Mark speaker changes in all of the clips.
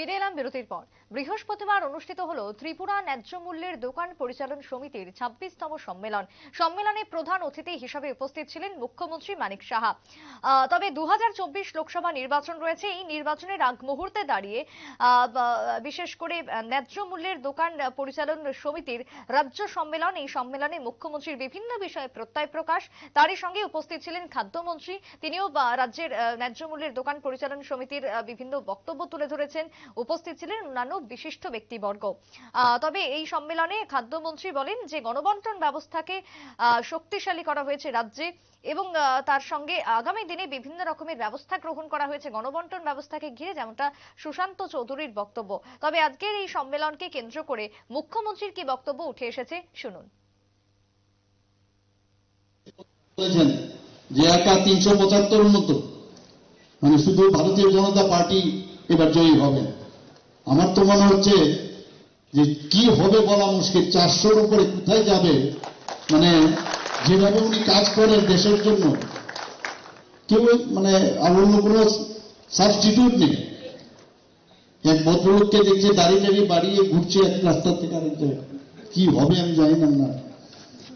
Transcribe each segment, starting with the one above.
Speaker 1: ফিরে এলাম বিরতির পর। বৃহস্পতিবার অনুষ্ঠিত হলো ত্রিপুরা ন্যায্য মূল্যের দোকান পরিচালন সমিতির ছাব্বিশতম সম্মেলন। সম্মেলনে প্রধান অতিথি হিসাবে উপস্থিত ছিলেন মুখ্যমন্ত্রী মানিক সাহা। তবে দু হাজার চব্বিশ লোকসভা নির্বাচন রয়েছে। এই নির্বাচনের আগ মুহূর্তে দাঁড়িয়ে বিশেষ করে ন্যায্য মূল্যের দোকান পরিচালন সমিতির রাজ্য সম্মেলন। এই সম্মেলনে মুখ্যমন্ত্রীর বিভিন্ন বিষয়ে প্রত্যয় প্রকাশ। তারই সঙ্গে উপস্থিত ছিলেন খাদ্যমন্ত্রী। তিনিও রাজ্যের ন্যায্য মূল্যের দোকান পরিচালন সমিতির বিভিন্ন বক্তব্য তুলে ধরেছেন। উপস্থিত ছিলেন অন্যান্য বিশিষ্ট ব্যক্তিবর্গ। তবে এই সম্মেলনে খাদ্যমন্ত্রী বলেন যে গণবন্টন ব্যবস্থাকে শক্তিশালী করা হয়েছে রাজ্যে এবং তার সঙ্গে আগামী দিনে বিভিন্ন রকমের ব্যবস্থা গ্রহণ করা হয়েছে গণবন্টন ব্যবস্থাকে ঘিরে, যেমনটা সুশান্ত চৌধুরীর বক্তব্য। তবে আজকের এই সম্মেলনকে কেন্দ্র করে মুখ্যমন্ত্রীর কি বক্তব্য উঠে এসেছে শুনুন।
Speaker 2: যে একা তিনশো পঁচাত্তর মতো মানে শুধু ভারতীয় জনতা পার্টি এবার জয়ী হবে। আমার তো মনে হচ্ছে যে কি হবে বলা মুশকিল। চারশোর উপরে কোথায় যাবে? মানে যেভাবে উনি কাজ করেন দেশের জন্য, কেউ মানে অন্য কোনো সাবস্টিটিউট নেই। এক ভদ্রলোককে দেখছে দাঁড়িয়ে দাঁড়িয়ে বাড়িয়ে ঘুরছে এক রাস্তা থেকে আরেকটা। কি হবে আমি জানি না না।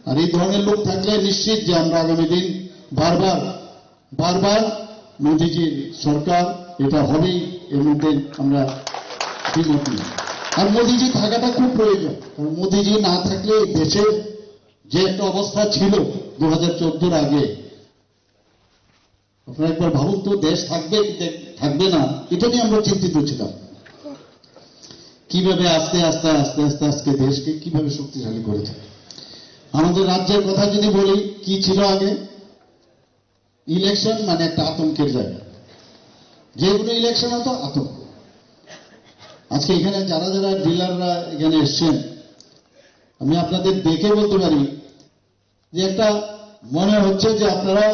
Speaker 2: আর এই ধরনের লোক থাকলে নিশ্চিত যে আমরা আগামী দিন বারবার বারবার মোদীজির সরকার, এটা হবেই এর মধ্যে আমরা আর মোদীজি থাকাটা খুব প্রয়োজন। কারণ মোদীজি না থাকলে দেশের যে একটা অবস্থা ছিল দু হাজার আগে, আপনারা একবার ভাবুন তো, দেশ থাকবে থাকবে না, এটা নিয়ে আমরা চিন্তিত ছিলাম। কীভাবে আস্তে আস্তে আস্তে আস্তে আজকে দেশকে কীভাবে শক্তিশালী করেছে? আমাদের রাজ্যের কথা যদি বলি, কি ছিল আগে? ইলেকশন মানে একটা আতঙ্কের জায়গা। যে কোনো ইলেকশন হতো আতঙ্ক। আজকে এখানে যারা যারা ডিলাররা এখানে এসছেন, আমি আপনাদের দেখে বলতে পারি যে একটা মনে হচ্ছে যে আপনারা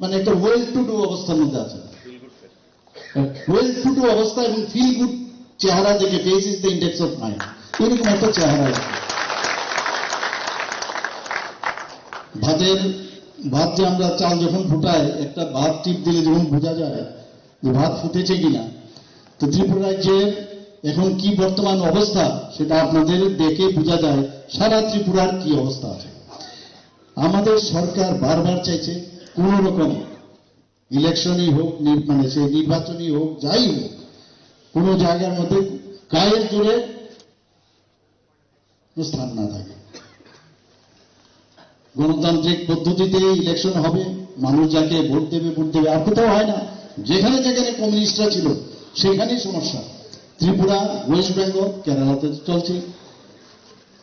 Speaker 2: মানে একটা ওয়েল টু ডু অবস্থার মধ্যে আছেন। ওয়েল টু ডু অবস্থা এবং ফিল গুড চেহারা দেখে face is the index of mind এরকম একটা চেহারা ভাতের ভাত যে আমরা চাল যখন ফুটাই, একটা ভাত টিপ দিলে যখন বোঝা যায় যে ভাত ফুটেছে কিনা। তো ত্রিপুরা রাজ্যের এখন কি বর্তমান অবস্থা সেটা আপনাদের দেখে বোঝা যায় সারা ত্রিপুরার কি অবস্থা আছে। আমাদের সরকার বারবার চাইছে কোন রকম ইলেকশনই হোক মানে সে নির্বাচনই হোক, যাই হোক, কোন জায়গার মধ্যে গায়ের জোরে স্থান না থাকে। গণতান্ত্রিক পদ্ধতিতে ইলেকশন হবে, মানুষ যাকে ভোট দেবে ভোট দেবে, আর কোথাও হয় না। যেখানে যেখানে কমিউনিস্টরা ছিল, সেখানেই সমস্যা। ত্রিপুরা ওয়েস্ট বেঙ্গল কেরালাতে চলছে।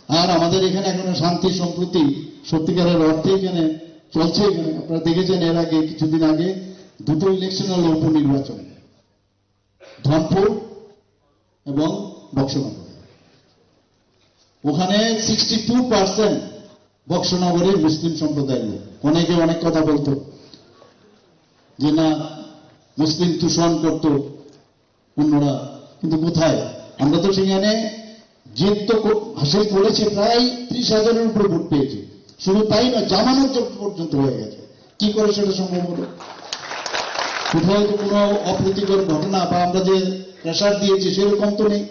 Speaker 2: আর আমাদের এখানে এখনও শান্তি সম্প্রতি সত্যিকারের অর্থে এখানে চলছে। এখানে আপনারা দেখেছেন এর আগে, কিছুদিন আগে, দুটো ইলেকশন হলো উপনির্বাচন। ধনপুর এবং বক্সনগর। ওখানে সিক্সটি টু পার্সেন্ট বক্সনগরের মুসলিম সম্প্রদায়ের লোক। অনেকে অনেক কথা বলতো যে, না মুসলিম তুষণ করতো অন্যরা। কিন্তু কোথায়? আমরা তো সেখানে জিত তো হাসিল করেছে, প্রায় ত্রিশ হাজারের উপরে ভোট পেয়েছে। শুধু তাই না জব্দ পর্যন্ত হয়ে গেছে। কি করে সেটা সম্ভব হলো? কোথাও তো কোনো অপ্রীতিকর ঘটনা বা আমরা যে প্রেশার দিয়েছি সেরকম তো নেই।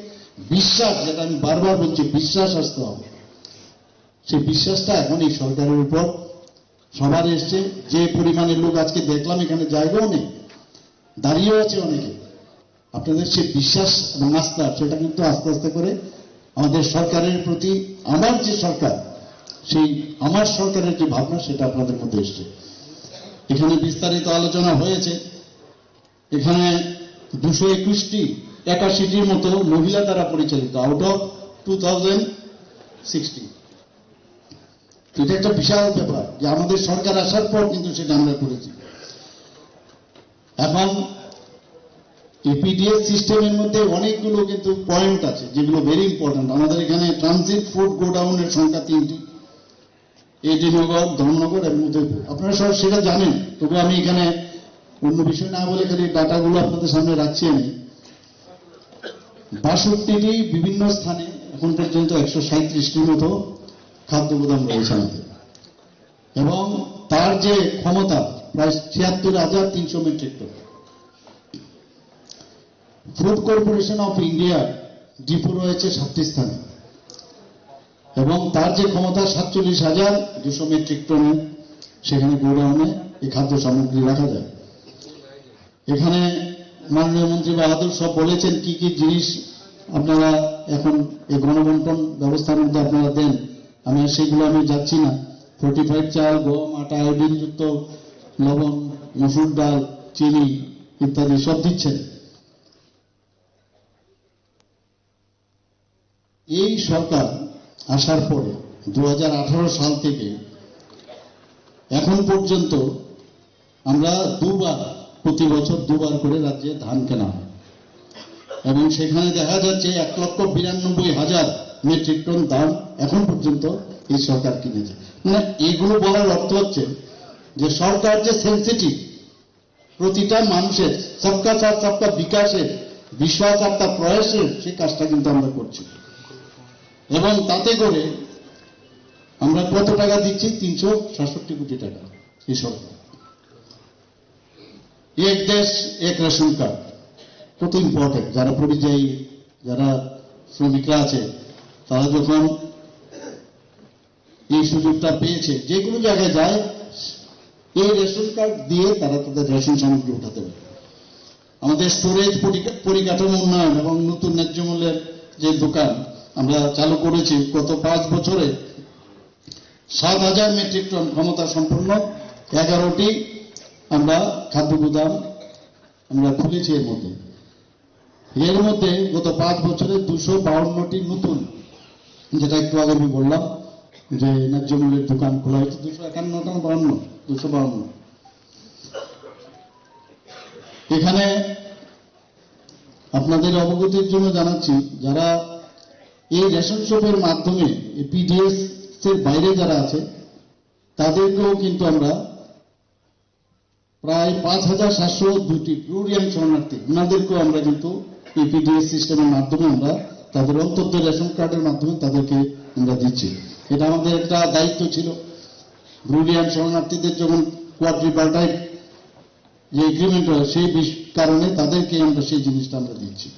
Speaker 2: বিশ্বাস, যেটা আমি বারবার বলছি, বিশ্বাস আসতে হবে। সেই বিশ্বাসটা এখন এই সরকারের উপর সবার এসছে। যে পরিমাণের লোক আজকে দেখলাম, এখানে জায়গাও নেই। দাঁড়িয়েও আছে অনেকে। আপনাদের সেই বিশ্বাস এবং আস্থা সেটা কিন্তু আস্তে আস্তে করে আমাদের সরকারের প্রতি, আমার যে সরকার, সেই আমার সরকারের যে ভাবনা, সেটা আপনাদের মধ্যে এসছে। এখানে বিস্তারিত আলোচনা হয়েছে। এখানে দুশো একুশটি, একাশিটির মতো মহিলা দ্বারা পরিচালিত out of two thousand sixty এটা একটা বিশাল ব্যাপার যে আমাদের সরকার আসার পর কিন্তু সেটা আমরা করেছি। এখন এপিডিএস সিস্টেমের মধ্যে অনেকগুলো কিন্তু পয়েন্ট আছে, যেগুলো ভেরি ইম্পর্ট্যান্ট আমাদের এখানে ট্রানজিট ফুড গোডাউনের সংখ্যা তিনটি। এডিনগর ধর্মনগর এবং উদয়পুর আপনারা সব সেটা জানেন, তবু আমি এখানে অন্য বিষয় না বলে খালি ডাটাগুলো আপনাদের সামনে রাখছি আমি। বাষট্টিটি বিভিন্ন স্থানে এখন পর্যন্ত একশো সাঁত্রিশটির মতো খাদ্য গুদাম রয়েছে আমাদের। এবং তার যে ক্ষমতা প্রায় ছিয়াত্তর হাজার তিনশো metric ton food corporation of India depot রয়েছে সাতটি স্থানে। এবং তার যে ক্ষমতা, সাতচল্লিশ হাজার দুশো মেট্রিক টনের সেখানে গোডাউনে এই খাদ্য সামগ্রী রাখা যায়। এখানে মাননীয় মন্ত্রী বাহাদুর সব বলেছেন কি কি জিনিস আপনারা এখন এই গণবন্টন ব্যবস্থার মধ্যে আপনারা দেন। আমি সেগুলো আমি যাচ্ছি না। ফোর্টিফাইড চাল, গম, আটা আয়োডিনযুক্ত লবণ, মসুর ডাল, চিনি ইত্যাদি সব দিচ্ছেন। এই সরকার আসার পরে দু সাল থেকে এখন পর্যন্ত আমরা দুবার, প্রতি বছর দুবার করে রাজ্যে ধান কেনা হয়। এবং সেখানে দেখা যাচ্ছে এক লক্ষ বিরানব্বই হাজার মেট্রিক টন ধান এখন পর্যন্ত এই সরকার কিনেছে। মানে এগুলো বলার অর্থ হচ্ছে যে সরকার যে সেন্সিটিভ প্রতিটা মানুষের, সবকা সাথ, সবকা বিকাশের, বিশ্বাস একটা প্রয়াসের সেই কাজটা কিন্তু আমরা করছি। এবং তাতে করে আমরা কত টাকা দিচ্ছি? তিনশো সাতষট্টি কোটি টাকা এই সরকার। এক দেশ, এক রেশন কার্ড। কত ইম্পর্টেন্ট যারা পরিযায়ী, যারা শ্রমিকরা আছে, তারা যখন এই সুযোগটা পেয়েছে, যে কোনো জায়গায় যায় এই রেশন কার্ড দিয়ে তারা তাদের রেশন সামগ্রী উঠাতে পারে। আমাদের স্টোরেজ পরিকাঠামো উন্নয়ন এবং নতুন ন্যায্য মূল্যের যে দোকান, আমরা চালু করেছি গত পাঁচ বছরে। সাত হাজার মেট্রিক টন ক্ষমতা সম্পন্ন, এগারোটি আমরা খাদ্য গুদাম আমরা খুলেছি এর মধ্যে। এর মধ্যে গত পাঁচ বছরে দুশো বাউন্নটি নতুন, যেটা একটু আগে আমি বললাম, যে ন্যায্য মূল্যের দোকান খোলা হয়েছে, দুশো একান্নটা বাউন্ন। দুশো বাউন্ন এখানে আপনাদের অবগতির জন্য জানাচ্ছি, যারা এই রেশন শপের মাধ্যমে পিডিএস এর বাইরে যারা আছে, তাদেরকেও কিন্তু আমরা প্রায় পাঁচ হাজার সাতশো দুটি প্লুরিয়ান শরণার্থী, ওনাদেরকেও আমরা কিন্তু এই পিডিএস সিস্টেমের মাধ্যমে আমরা তাদের অন্তত রেশন কার্ডের মাধ্যমে তাদেরকে আমরা দিচ্ছি। এটা আমাদের একটা দায়িত্ব ছিল। ব্রুলিয়ান শরণার্থীদের যখন কোয়াড্রিপার্টাইট যে এগ্রিমেন্ট হয়, সেই কারণে তাদেরকে আমরা সেই জিনিসটা আমরা দিচ্ছি।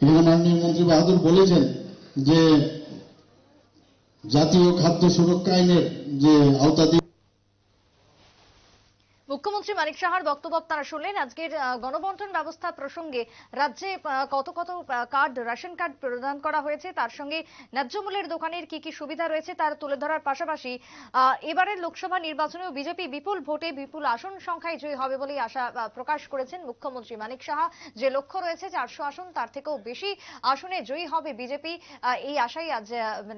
Speaker 2: এখানে মাননীয় মন্ত্রী বাহাদুর বলেছেন যে জাতীয় খাদ্য সুরক্ষা আইনের যে আওতাধীন
Speaker 1: মুখ্যমন্ত্রী মানিক সাহার বক্তব্য আপনারা শুনলেন। আজকের গণবন্টন ব্যবস্থা প্রসঙ্গে রাজ্যে কত কত কার্ড, রেশন কার্ড প্রদান করা হয়েছে। তার সঙ্গে ন্যায্য মূল্যের দোকানের কি কি সুবিধা রয়েছে তার তুলে ধরার পাশাপাশি এবারের লোকসভা নির্বাচনেও বিজেপি বিপুল ভোটে বিপুল আসন সংখ্যায় জয়ী হবে বলেই আশা প্রকাশ করেছেন মুখ্যমন্ত্রী মানিক সাহা। যে লক্ষ্য রয়েছে চারশো আসন, তার থেকেও বেশি আসনে জয়ী হবে বিজেপি। এই আশাই আজ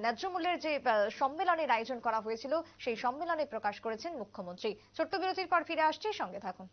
Speaker 1: ন্যায্য মূল্যের যে সম্মেলনের আয়োজন করা হয়েছিল, সেই সম্মেলনে প্রকাশ করেছেন মুখ্যমন্ত্রী। ছোট্ট বিরতির পর ফিরে আসছি। সঙ্গে থাকুন